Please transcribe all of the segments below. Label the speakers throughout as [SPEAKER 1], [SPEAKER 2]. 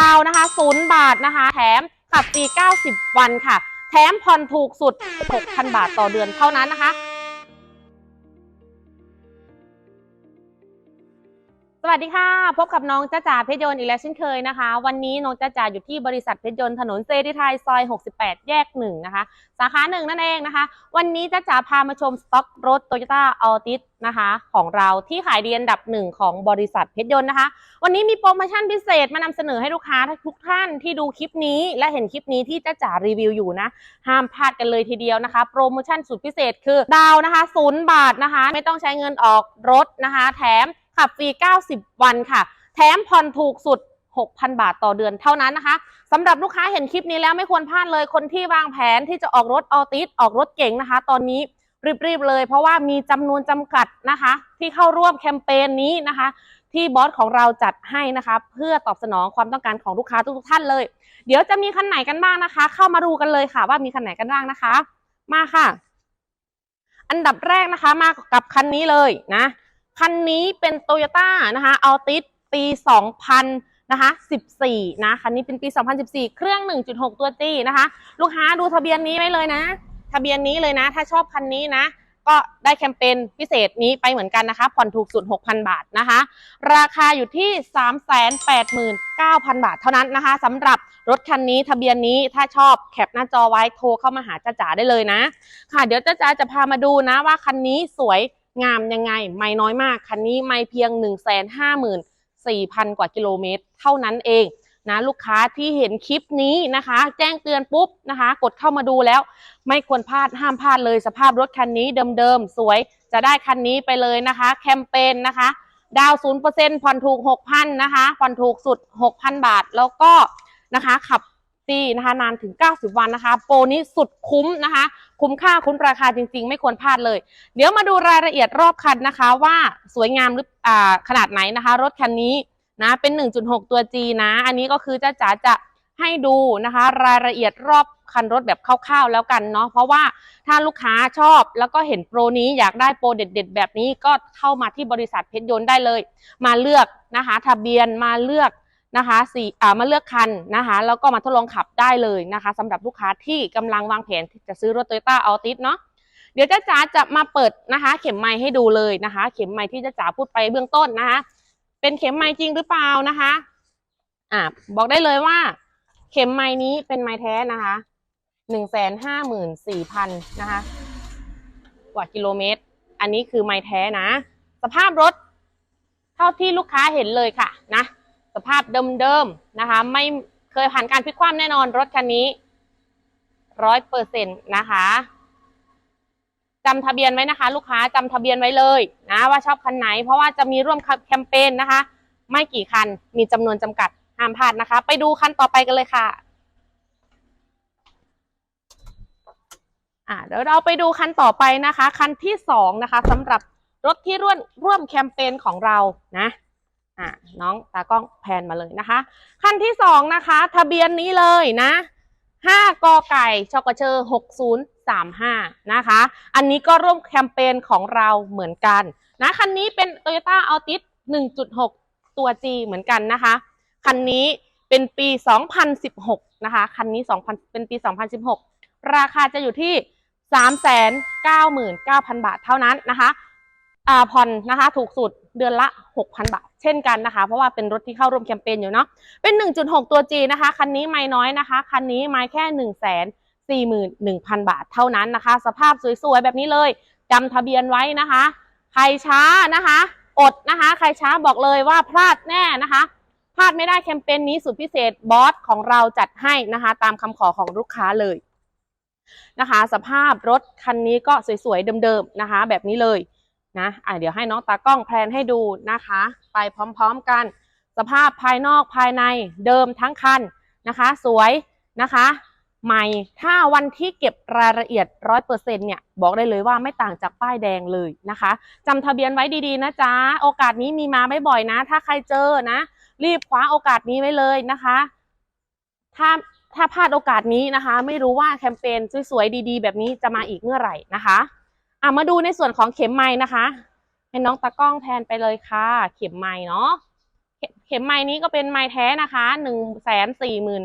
[SPEAKER 1] ดาวนะคะศูนย์บาทนะคะ แถมขับฟรี 90 วันค่ะ แถมผ่อนถูกสุด 6,000 บาทต่อเดือนเท่านั้นนะคะ สวัสดีค่ะ พบกับน้องจ้าจ๋าเพชรยนต์อีกแล้วเช่นเคยนะคะ วันนี้น้องจ้าจ๋าอยู่ที่บริษัทเพชรยนต์ถนนเซรีไทยซอย 68 แยกหนึ่งนะคะ สาขาหนึ่งนั่นเองนะคะ วันนี้จ้าจ๋าพามาชมสต็อกรถโตโยต้าอัลติสนะคะของเราที่ขายดีอันดับหนึ่งของบริษัทเพชรยนต์นะคะ วันนี้มีโปรโมชั่นพิเศษมานำเสนอให้ลูกค้าทุกท่านที่ดูคลิปนี้และเห็นคลิปนี้ที่จ้าจ๋ารีวิวอยู่นะ ห้ามพลาดกันเลยทีเดียวนะคะ โปรโมชั่นสุดพิเศษคือดาวนะคะศูนย์บาทนะคะ ไม่ต้องใช้เงินออกรถนะคะ แถม ขับฟรี 90 วันค่ะ แถมผ่อนถูกสุด 6,000 บาทต่อเดือนเท่านั้นนะคะสำหรับลูกค้าเห็นคลิปนี้แล้วไม่ควรพลาดเลยคนที่วางแผนที่จะออกรถออติสออกรถเก่งนะคะ ตอนนี้รีบๆเลย เพราะว่ามีจำนวนจำกัดนะคะ ที่เข้าร่วมแคมเปญนี้นะคะ ที่บอสของเราจัดให้นะคะ เพื่อตอบสนองความต้องการของลูกค้าทุกๆท่านเลย เดี๋ยวจะมีคันไหนกันบ้างนะคะ เข้ามาดูกันเลยค่ะ ว่ามีคันไหนกันบ้างนะคะ มาค่ะ อันดับแรกนะคะ มากับคันนี้เลยนะ คันนี้เป็นโตโยต้านะคะอัลติสปี 2000นะคะ14 นะคันนี้เป็นปี 2014 เครื่อง 1.6 ตัวจีนะคะ ลูกค้าดูทะเบียนนี้ไว้เลยนะ ทะเบียนนี้เลยนะ ถ้าชอบคันนี้นะ ก็ได้แคมเปญพิเศษนี้ไปเหมือนกันนะคะ ผ่อนถูกสุด 6,000 บาทนะคะ ราคาอยู่ที่ 389,000 บาทเท่านั้นนะคะสำหรับรถคันนี้ทะเบียนนี้ถ้าชอบแคปหน้าจอไว้โทรเข้ามาหาจ้าจ๋าได้เลยนะ ค่ะ เดี๋ยวจ้าจ๋าจะพามาดูนะว่าคันนี้สวย งามยังไง ไม่น้อยมาก คันนี้ไม่เพียง 1 5 4 0 0 0 กว่ากิโลเมตร เท่านั้นเองนะลูกค้าที่เห็นคลิปนี้นะคะ แจ้งเตือนปุ๊บนะคะ กดเข้ามาดูแล้ว ไม่ควรพลาดห้ามพลาดเลยสภาพรถคันนี้เดิมๆ สวยจะได้คันนี้ไปเลยนะคะ แคมเปญนะคะ ดาวศูนย์เปอร์เซ็นต์ผ่อนถูก6,000นะคะ ผ่อนถูกสุด6,000บาทแล้วก็นะคะ ขับ ฟรีนะคะนานถึง 90 วันนะคะ โปรนี้สุดคุ้มนะคะ คุ้มค่าคุ้มราคาจริง ๆ ไม่ควรพลาดเลย เดี๋ยวมาดูรายละเอียดรอบคันนะคะ ว่าสวยงามหรืออขนาดไหนนะคะ รถคันนี้นะเป็น 1.6 ตัว G นะ อันนี้ก็คือจ้าจ๋าจะให้ดูนะคะ รายละเอียดรอบคันรถแบบคร่าวๆแล้วกันเนาะเพราะว่าถ้าลูกค้าชอบแล้วก็เห็นโปรนี้อยากได้โปรเด็ด ๆ แบบนี้ก็เข้ามาที่บริษัทเพชรยนต์ได้เลย มาเลือกนะคะ ทะเบียนมาเลือก นะคะสี่มาเลือกคันนะคะแล้วก็มาทดลองขับได้เลยนะคะสำหรับลูกค้าที่กำลังวางแผนจะซื้อรถ Toyota Altis เนาะเดี๋ยวจ้าจ๋าจะมาเปิดนะคะ เข็มไม้ให้ดูเลยนะคะ เข็มไม้ที่จ้าจ๋าพูดไปเบื้องต้นนะคะ เป็นเข็มไม้จริงหรือเปล่านะคะอ่าบอกได้เลยว่า เข็มไม้นี้เป็นไม้แท้นะคะหนึ่งแสนห้าหมื่นสี่พันนะคะ กว่ากิโลเมตร อันนี้คือไม้แท้นะ สภาพรถ เท่าที่ลูกค้าเห็นเลยค่ะนะ สภาพเดิมๆนะคะ ไม่เคยผ่านการพลิกคว่ำแน่นอนรถคันนี้ร้อยเปอร์เซ็นต์นะคะจำทะเบียนไว้นะคะ ลูกค้าจำทะเบียนไว้เลยนะว่าชอบคันไหน เพราะว่าจะมีร่วมแคมเปญนะคะ ไม่กี่คันมีจำนวนจำกัดห้ามพลาดนะคะ ไปดูคันต่อไปกันเลยค่ะอ่าเดี๋ยวเราไปดูคันต่อไปนะคะ คันที่สองนะคะสำหรับรถที่ร่วมร่วมแคมเปญของเรานะ อ่าน้องตากล้องแพนมาเลยนะคะ คันที่สองนะคะ ทะเบียนนี้เลยนะห้ากอไก่ชกเชอหกศูนย์สามห้านะคะ อันนี้ก็ร่วมแคมเปญของเราเหมือนกันนะคันนี้เป็น Toyota Altis 1.6 ตัว G เหมือนกันนะคะ คันนี้เป็นปี 2016 นะคะ คันนี้ 2000 เป็นปี 2016 ราคาจะอยู่ที่ 399,000 บาทเท่านั้นนะคะ อ่าผ่อนนะคะ ถูกสุดเดือนละ 6,000 บาท เช่นกันนะคะ เพราะว่าเป็นรถที่เข้าร่วมแคมเปญอยู่เนาะเป็น 1.6 ตัว G นะคะ คันนี้ไม่น้อยนะคะ คันนี้ไม่แค่ 1 4 1 0 0 0 บาทเท่านั้นนะคะ สภาพสวยๆ แบบนี้เลยจำทะเบียนไว้นะคะ ใครช้านะคะ อดนะคะ ใครช้าบอกเลยว่าพลาดแน่นะคะพลาดไม่ได้แคมเปญนี้สุดพิเศษบอสของเราจัดให้นะคะ ตามคำขอของลูกค้าเลยนะคะ สภาพรถคันนี้ก็สวยๆเดิมๆนะคะ แบบนี้เลย นะอะเดี๋ยวให้น้องตากล้องแพลนให้ดูนะคะ ไปพร้อมๆกัน สภาพภายนอกภายในเดิมทั้งคันนะคะ สวยนะคะ ใหม่ถ้าวันที่เก็บรายละเอียดร้อยเปอร์เซ็นเนี่ยบอกได้เลยว่าไม่ต่างจากป้ายแดงเลยนะคะจำทะเบียนไว้ดีๆนะจ๊ะ โอกาสนี้มีมาไม่บ่อยนะ ถ้าใครเจอนะ รีบคว้าโอกาสนี้ไว้เลยนะคะ ถ้าถ้าพลาดโอกาสนี้นะคะ ไม่รู้ว่าแคมเปญสวยๆดี ๆ แบบนี้จะมาอีกเมื่อไหร่นะคะ อะมาดูในส่วนของเข็มไม้นะคะให้น้องตากล้องแทนไปเลยค่ะ เข็มไม้เนาะเขเข็มไม้นี้ก็เป็นไม้แท้นะคะหนึ่งแสนสี่หมื่น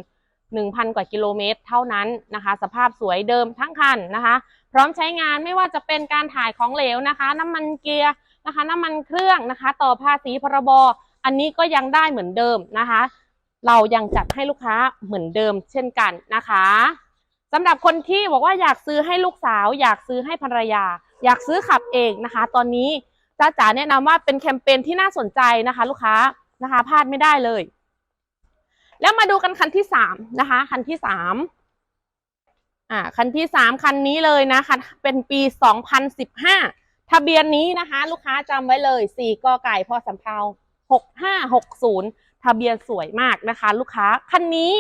[SPEAKER 1] หนึ่งพันกว่ากิโลเมตรเท่านั้นนะคะ สภาพสวยเดิมทั้งคันนะคะ พร้อมใช้งานไม่ว่าจะเป็นการถ่ายของเหลวนะคะ น้ำมันเกียร์นะคะ น้ำมันเครื่องนะคะ ต่อภาษีพรบอันนี้ก็ยังได้เหมือนเดิมนะคะ เรายังจัดให้ลูกค้าเหมือนเดิมเช่นกันนะคะ สำหรับคนที่บอกว่าอยากซื้อให้ลูกสาว อยากซื้อให้ภรรยา อยากซื้อขับเองนะคะ ตอนนี้จ้าจ๋าแนะนำว่าเป็นแคมเปญที่น่าสนใจนะคะ ลูกค้านะคะพลาดไม่ได้เลย แล้วมาดูกันคันที่สามนะคะ คันที่สามอ่าคันที่สามคันนี้เลยนะคะเป็นปีสองพันสิบห้าทะเบียนนี้นะคะ ลูกค้าจำไว้เลยสี่กอไก่พอสำเภาหกห้าหกศูนย์ทะเบียนสวยมากนะคะ ลูกค้าคันนี้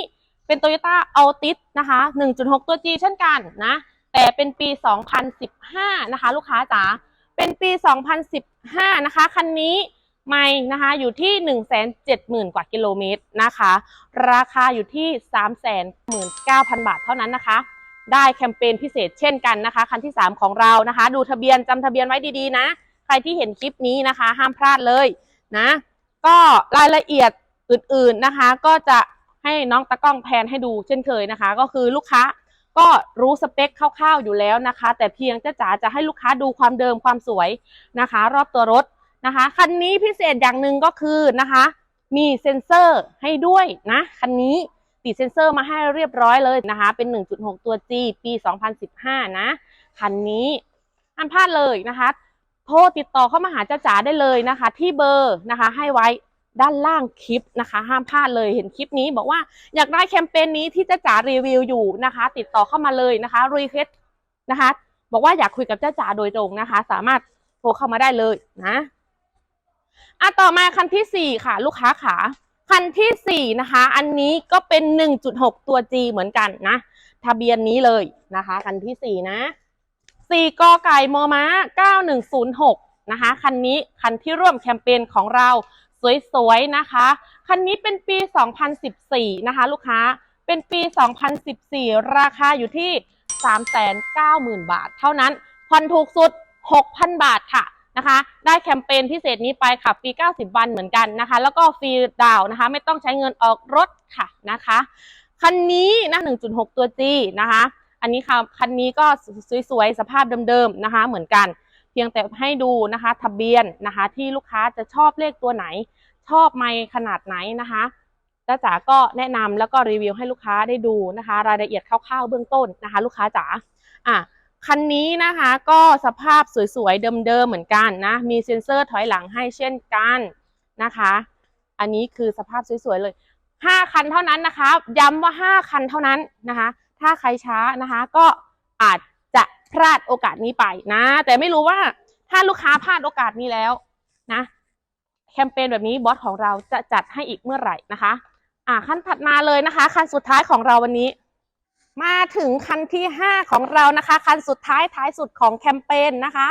[SPEAKER 1] เป็น Toyota Altis นะคะ1.6 ตัว G เช่นกันนะ แต่เป็นปี 2015 นะคะ ลูกค้าจ๋า เป็นปี 2015 นะคะ คันนี้ไม่นะคะอยู่ที่ 170,000 กว่ากิโลเมตรนะคะ ราคาอยู่ที่ 319,000 บาทเท่านั้นนะคะ ได้แคมเปญพิเศษเช่นกันนะคะ คันที่ 3 ของเรานะคะ ดูทะเบียนจำทะเบียนไว้ดีๆนะ ใครที่เห็นคลิปนี้นะคะ ห้ามพลาดเลยนะ ก็รายละเอียดอื่นๆนะคะ ก็จะ ให้น้องตะกล้องแพนให้ดูเช่นเคยนะคะ ก็คือลูกค้าก็รู้สเปคคร่าวๆอยู่แล้วนะคะ แต่เพียงจะจ๋าจะให้ลูกค้าดูความเดิมความสวยนะคะ รอบตัวรถนะคะคันนี้พิเศษอย่างหนึ่งก็คือนะคะ มีเซ็นเซอร์ให้ด้วยนะคันนี้ติดเซ็นเซอร์มาให้เรียบร้อยเลยนะคะ เป็น 1.6 ตัว G ปี 2015 นะคันนี้ห้ามพลาดเลยนะคะ โทรติดต่อเข้ามาหาจ้าจ๋าได้เลยนะคะ ที่เบอร์นะคะให้ไว้ ด้านล่างคลิปนะคะ ห้ามพลาดเลยเห็นคลิปนี้ บอกว่าอยากได้แคมเปญนี้ที่จ้าจ๋ารีวิวอยู่นะคะ ติดต่อเข้ามาเลยนะคะรีเควสนะคะ บอกว่าอยากคุยกับเจ้าจ๋าโดยตรงนะคะ สามารถโทรเข้ามาได้เลยนะอะต่อมาคันที่สี่ค่ะ ลูกค้าขาคันที่สี่นะคะ อันนี้ก็เป็น1.6ตัว G เหมือนกันนะ ทะเบียนนี้เลยนะคะ คันที่สี่นะสี่กอไก่มอม้า9106นะคะ คันนี้คันที่ร่วมแคมเปญของเรา สวยๆนะคะ คันนี้เป็นปี 2014 นะคะ ลูกค้า เป็นปี 2014 ราคาอยู่ที่ 390,000 บาท เท่านั้น ผ่อนถูกสุด 6,000 บาทค่ะนะคะ ได้แคมเปญพิเศษนี้ไปค่ะฟรี 90 วันเหมือนกันนะคะ แล้วก็ฟรีดาวนะคะ ไม่ต้องใช้เงินออกรถค่ะนะคะ คันนี้นะ 1.6 ตัว G นะคะ อันนี้ค่ะคันนี้ก็สวยๆ สภาพเดิมๆนะคะ เหมือนกัน เพียงแต่ให้ดูนะคะ ทะเบียนนะคะ ที่ลูกค้าจะชอบเลขตัวไหน ชอบไมค์ขนาดไหนนะคะจ้าจ๋าก็แนะนำแล้วก็รีวิวให้ลูกค้าได้ดูนะคะ รายละเอียดคร่าวๆเบื้องต้นนะคะ ลูกค้าจ๋าอะคันนี้นะคะก็สภาพสวยๆเดิมๆเหมือนกันนะมีเซ็นเซอร์ถอยหลังให้เช่นกันนะคะ อันนี้คือสภาพสวยๆเลย 5 คันเท่านั้นนะคะ ย้ำว่า 5 คันเท่านั้นนะคะ ถ้าใครช้านะคะก็อาจจะพลาดโอกาสนี้ไปนะ แต่ไม่รู้ว่าถ้าลูกค้าพลาดโอกาสนี้แล้วนะ แคมเปญแบบนี้บอสของเราจะจัดให้อีกเมื่อไหร่นะคะ อ่าขั้นถัดมาเลยนะคะ คันสุดท้ายของเราวันนี้ มาถึงคันที่ 5 ของเรานะคะ คันสุดท้ายท้ายสุดของแคมเปญนะคะ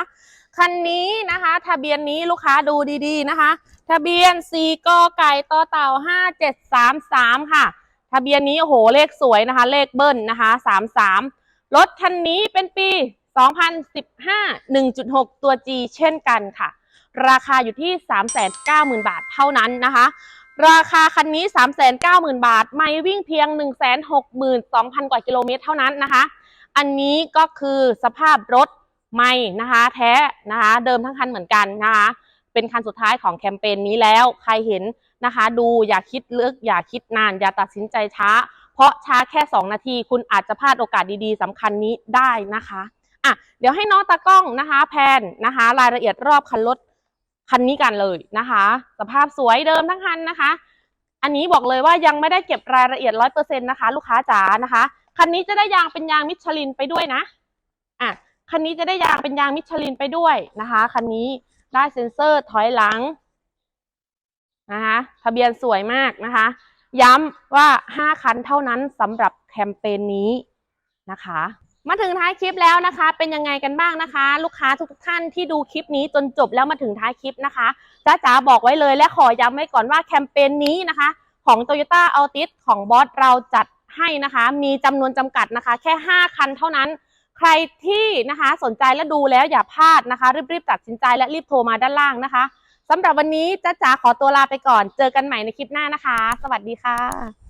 [SPEAKER 1] คันนี้นะคะ ทะเบียนนี้ลูกค้าดูดีๆนะคะ ทะเบียน4กไก่ต่อเต่า5733 ค่ะ ทะเบียนนี้โอ้โหเลขสวยนะคะ เลขเบิ้ลนะคะ 33รถคันนี้เป็นปี 2015 1.6 ตัว G เช่นกันค่ะ ราคาอยู่ที่ 390,000 บาทเท่านั้นนะคะ ราคาคันนี้ 390,000 บาท ไม่วิ่งเพียง 162,000 กว่ากิโลเมตรเท่านั้นนะคะ อันนี้ก็คือสภาพรถไม่นะคะแท้นะคะเดิมทั้งคันเหมือนกันนะคะ เป็นคันสุดท้ายของแคมเปญนี้แล้วใครเห็นนะคะ ดูอย่าคิดเลึกอย่าคิดนาน อย่าตัดสินใจช้า เพราะช้าแค่ 2 นาที คุณอาจจะพลาดโอกาสดีๆสำคัญนี้ได้นะคะอะเดี๋ยวให้น้องตากล้องนะคะ แพนนะคะ รายละเอียดรอบคันรถ คันนี้กันเลยนะคะ สภาพสวยเดิมทั้งคันนะคะ อันนี้บอกเลยว่ายังไม่ได้เก็บรายละเอียดร้อยเปอร์เซ็นต์นะคะ ลูกค้าจ๋านะคะคันนี้จะได้ยางเป็นยางมิชลินไปด้วยนะอะคันนี้จะได้ยางเป็นยางมิชลินไปด้วยนะคะคันนี้ได้เซ็นเซอร์ถอยหลังนะคะทะเบียนสวยมากนะคะ ย้ำว่า 5 คันเท่านั้นสำหรับแคมเปญนี้นะคะ มาถึงท้ายคลิปแล้วนะคะ เป็นยังไงกันบ้างนะคะ ลูกค้าทุกท่านที่ดูคลิปนี้จนจบแล้วมาถึงท้ายคลิปนะคะจ้าจ๋าบอกไว้เลยและขอย้ำไว้ก่อนว่าแคมเปญนี้นะคะ ของ Toyota Altis ของบอสเราจัดให้นะคะ มีจำนวนจำกัดนะคะ แค่ 5 คันเท่านั้น ใครที่นะคะสนใจและดูแล้วอย่าพลาดนะคะ รีบๆตัดสินใจและรีบโทรมาด้านล่างนะคะสำหรับวันนี้จ้าจ๋าขอตัวลาไปก่อน เจอกันใหม่ในคลิปหน้านะคะ สวัสดีค่ะ